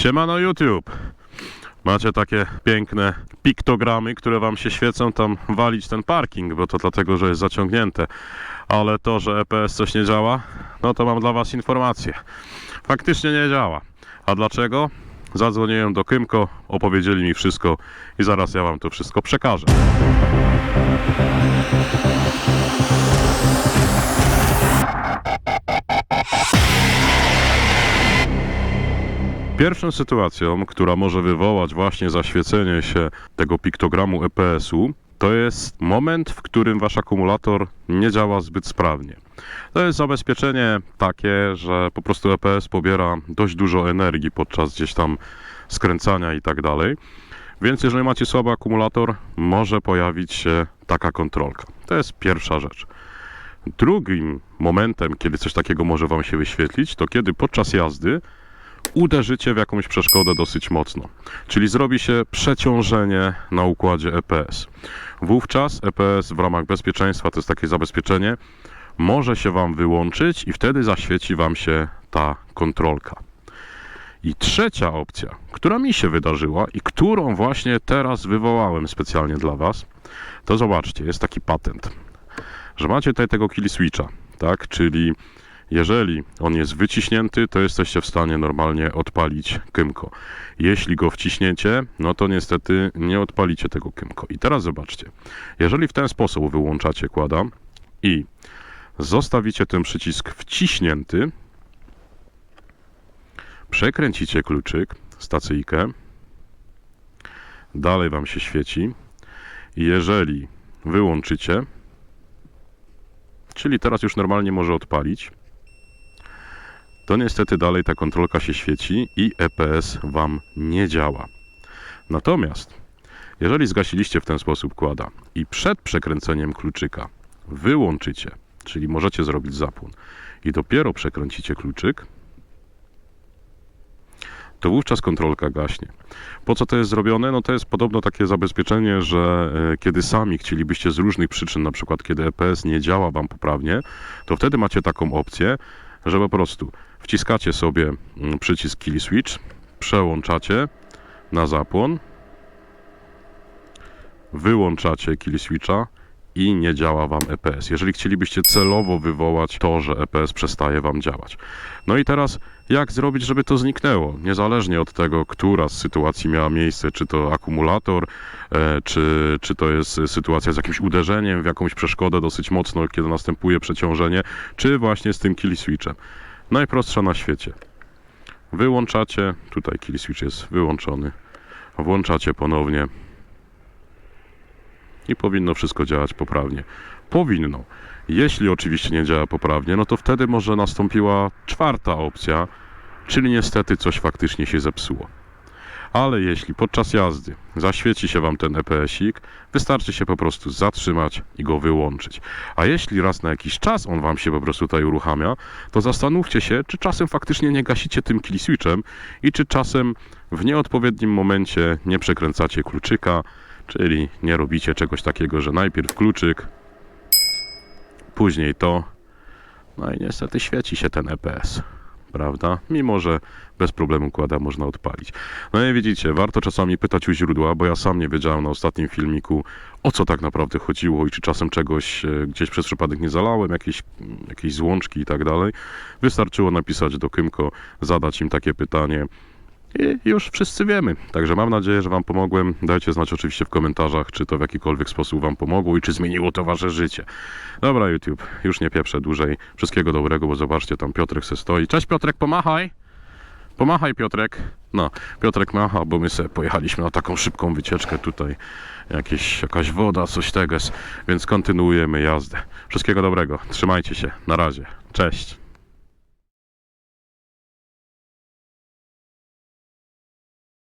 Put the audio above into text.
Siemano YouTube. Macie takie piękne piktogramy, które wam się świecą tam walić ten parking, bo to dlatego, że jest zaciągnięte. Ale to, że EPS coś nie działa, no to mam dla was informację. Faktycznie nie działa. A dlaczego? Zadzwoniłem do Kymko, opowiedzieli mi wszystko i zaraz ja wam to wszystko przekażę. Pierwszą sytuacją, która może wywołać właśnie zaświecenie się tego piktogramu EPS-u, to jest moment, w którym wasz akumulator nie działa zbyt sprawnie. To jest zabezpieczenie takie, że po prostu EPS pobiera dość dużo energii podczas gdzieś tam skręcania i tak dalej. Więc jeżeli macie słaby akumulator, może pojawić się taka kontrolka. To jest pierwsza rzecz. Drugim momentem, kiedy coś takiego może Wam się wyświetlić, to kiedy podczas jazdy uderzycie w jakąś przeszkodę dosyć mocno. Czyli zrobi się przeciążenie na układzie EPS. Wówczas EPS w ramach bezpieczeństwa, to jest takie zabezpieczenie, może się Wam wyłączyć i wtedy zaświeci Wam się ta kontrolka. I trzecia opcja, która mi się wydarzyła i którą właśnie teraz wywołałem specjalnie dla Was, to zobaczcie, jest taki patent, że macie tutaj tego kill switcha, tak? Czyli jeżeli on jest wyciśnięty, to jesteście w stanie normalnie odpalić kymko. Jeśli go wciśniecie, no to niestety nie odpalicie tego kymko. I teraz zobaczcie, jeżeli w ten sposób wyłączacie kłada i zostawicie ten przycisk wciśnięty, przekręcicie kluczyk, stacyjkę, dalej Wam się świeci jeżeli wyłączycie, czyli teraz już normalnie może odpalić, to niestety dalej ta kontrolka się świeci i EPS Wam nie działa. Natomiast jeżeli zgasiliście w ten sposób kłada i przed przekręceniem kluczyka wyłączycie, czyli możecie zrobić zapłon i dopiero przekręcicie kluczyk, to wówczas kontrolka gaśnie. Po co to jest zrobione? No to jest podobno takie zabezpieczenie, że e, kiedy sami chcielibyście z różnych przyczyn, na przykład kiedy EPS nie działa Wam poprawnie, to wtedy macie taką opcję, że po prostu wciskacie sobie mm, przycisk kill switch, przełączacie na zapłon, wyłączacie kill switcha i nie działa Wam EPS. Jeżeli chcielibyście celowo wywołać to, że EPS przestaje Wam działać. No i teraz jak zrobić, żeby to zniknęło? Niezależnie od tego, która z sytuacji miała miejsce, czy to akumulator, e, czy, czy to jest sytuacja z jakimś uderzeniem w jakąś przeszkodę dosyć mocno, kiedy następuje przeciążenie, czy właśnie z tym kill switchem. Najprostsza na świecie. Wyłączacie, tutaj kill switch jest wyłączony, włączacie ponownie i powinno wszystko działać poprawnie. Powinno. Jeśli oczywiście nie działa poprawnie, no to wtedy może nastąpiła czwarta opcja, czyli niestety coś faktycznie się zepsuło. Ale jeśli podczas jazdy zaświeci się Wam ten EPS-ik, wystarczy się po prostu zatrzymać i go wyłączyć. A jeśli raz na jakiś czas on Wam się po prostu tutaj uruchamia, to zastanówcie się, czy czasem faktycznie nie gasicie tym kill i czy czasem w nieodpowiednim momencie nie przekręcacie kluczyka, czyli nie robicie czegoś takiego, że najpierw kluczyk, później to, no i niestety świeci się ten EPS, prawda? Mimo, że bez problemu kłada można odpalić. No i widzicie, warto czasami pytać u źródła, bo ja sam nie wiedziałem na ostatnim filmiku, o co tak naprawdę chodziło i czy czasem czegoś e, gdzieś przez przypadek nie zalałem, jakieś, jakieś złączki i tak dalej. Wystarczyło napisać do Kymko, zadać im takie pytanie, i już wszyscy wiemy. Także mam nadzieję, że Wam pomogłem. Dajcie znać oczywiście w komentarzach, czy to w jakikolwiek sposób Wam pomogło i czy zmieniło to Wasze życie. Dobra, YouTube, już nie pieprzę dłużej. Wszystkiego dobrego, bo zobaczcie, tam Piotrek se stoi. Cześć Piotrek, pomachaj! Pomachaj Piotrek. No, Piotrek macha, bo my sobie pojechaliśmy na taką szybką wycieczkę tutaj. Jakieś, jakaś woda, coś teges, więc kontynuujemy jazdę. Wszystkiego dobrego, trzymajcie się, na razie, cześć.